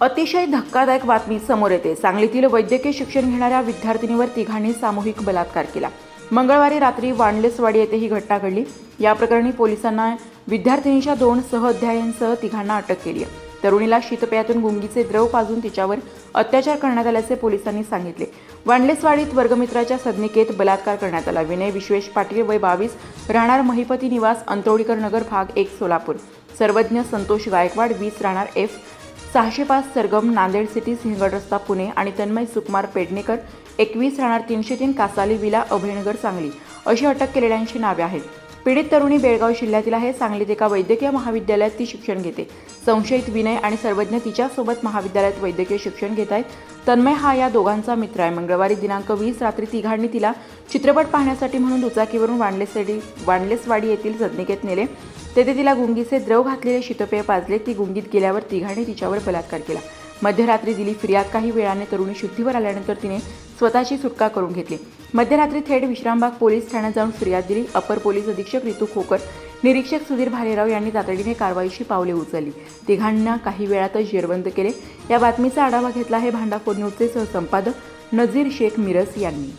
अतिशय धक्कादायक बातमी समोर येते. सांगलीतील वैद्यकीय शिक्षण घेणाऱ्या विद्यार्थिनीवर तिघांनी सामूहिक बलात्कार केला. मंगळवारी रात्री वांडलेसवाडी येथे ही घटना घडली. या प्रकरणी पोलिसांना विद्यार्थिनीच्या दोन सहअध्यायांसह तिघांना अटक केली आहे. तरुणीला शीतपेयातून गुंगीचे द्रव पाजून तिच्यावर अत्याचार करण्यात आल्याचे पोलिसांनी सांगितले. वांडलेसवाडीत वर्गमित्राच्या सदनिकेत बलात्कार करण्यात आला. विनय विश्वेश पाटील वय बावीस राहणार महिपती निवास अंतोडीकर नगर भाग एक सोलापूर. सर्वज्ञ संतोष गायकवाड वीस राहणार एफ. सहाशे पाच सरगम नांदेड सिटी सिंहगड रस्ता पुणे आणि तन्मय सुकुमार पेडणेकर एकवीस राहणार तीनशे तीन कासाली विला अभयनगर सांगली अशी अटक केलेल्यांची नावे आहेत. पीडित तरुणी बेळगाव जिल्ह्यातील आहे. सांगलीत एका वैद्यकीय महाविद्यालयात ती शिक्षण घेते. संशयित विनय आणि सर्वज्ञ तिच्यासोबत महाविद्यालयात वैद्यकीय शिक्षण घेत आहेत. तन्मय हा या दोघांचा मित्र आहे. मंगळवारी दिनांक वीस रात्री तिघांनी तिला चित्रपट पाहण्यासाठी म्हणून दुचाकीवरून वांडलेसवाडी वांडलेसवाडी येथील जदनिकेत नेले. तेथे तिला गुंगीचे द्रव घातलेले शीतपेय पाजले. ती गुंगीत गेल्यावर तिघांनी तिच्यावर बलात्कार केला. मध्यरात्री दिली फिर्याद काही वेळाने तरुणी शुद्धीवर आल्यानंतर तिने स्वतःची सुटका करून घेतली. मध्यरात्री थेट विश्रामबाग पोलीस ठाण्यात जाऊन फिर्याद दिली. अपर पोलीस अधीक्षक रितू खोकर निरीक्षक सुधीर भालेराव यांनी तातडीने कारवाईशी पावले उचलली. तिघांना काही वेळातच जेरबंद केले. या बातमीचा आढावा घेतला आहे भांडाफोड न्यूजचे सहसंपादक नझीर शेख मिरस यांनी.